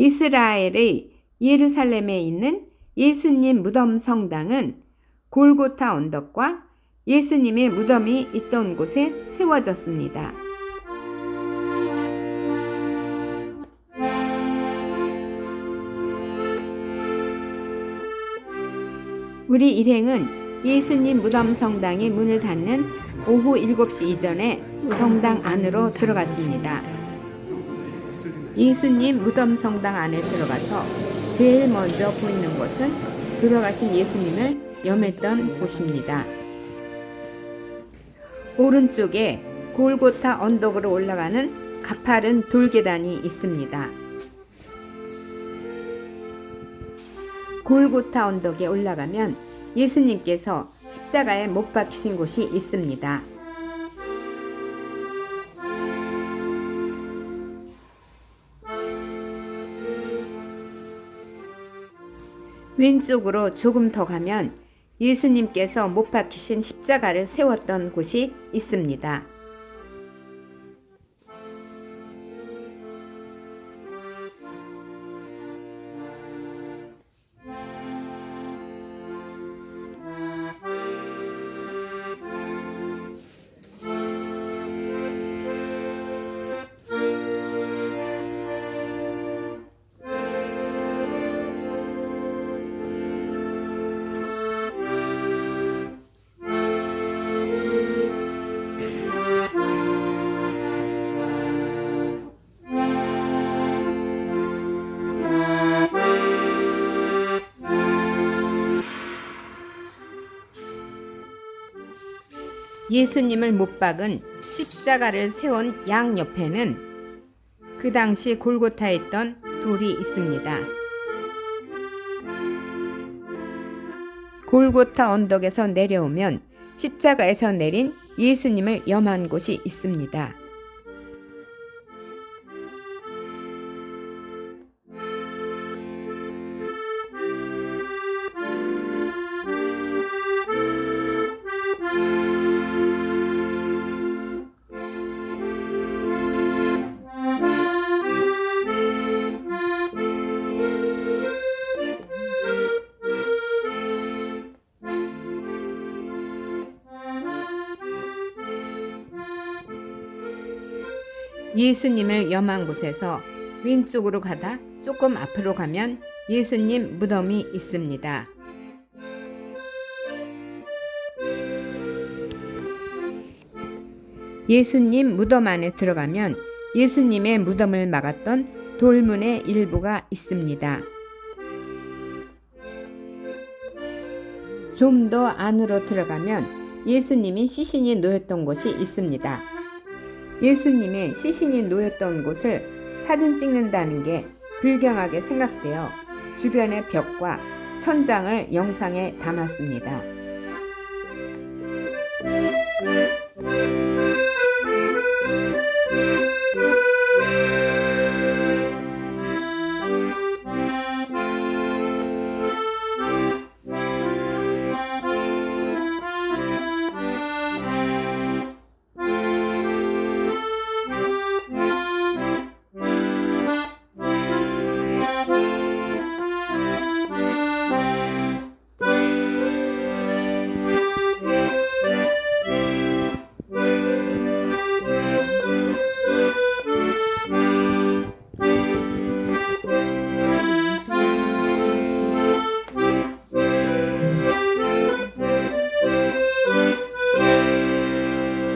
이스라엘의 예루살렘에 있는 예수님 무덤 성당은 골고타 언덕과 예수님의 무덤이 있던 곳에 세워졌습니다. 우리 일행은 예수님 무덤 성당의 문을 닫는 오후 7시 이전에 성당 안으로 들어갔습니다. 예수님 무덤 성당 안에 들어가서 제일 먼저 보이는 곳은 들어가신 예수님을 염했던 곳입니다. 오른쪽에 골고타 언덕으로 올라가는 가파른 돌계단이 있습니다. 골고타 언덕에 올라가면 예수님께서 십자가에 못 박히신 곳이 있습니다. 왼쪽으로 조금 더 가면 예수님께서 못 박히신 십자가를 세웠던 곳이 있습니다. 예수님을 못 박은 십자가를 세운 양 옆에는 그 당시 골고타에 있던 돌이 있습니다. 골고타 언덕에서 내려오면 십자가에서 내린 예수님을 염한 곳이 있습니다. 예수님을 염한 곳에서 왼쪽으로 가다 조금 앞으로 가면 예수님 무덤이 있습니다. 예수님 무덤 안에 들어가면 예수님의 무덤을 막았던 돌문의 일부가 있습니다. 좀 더 안으로 들어가면 예수님이 시신이 놓였던 곳이 있습니다. 예수님의 시신이 놓였던 곳을 사진 찍는다는 게 불경하게 생각되어 주변의 벽과 천장을 영상에 담았습니다.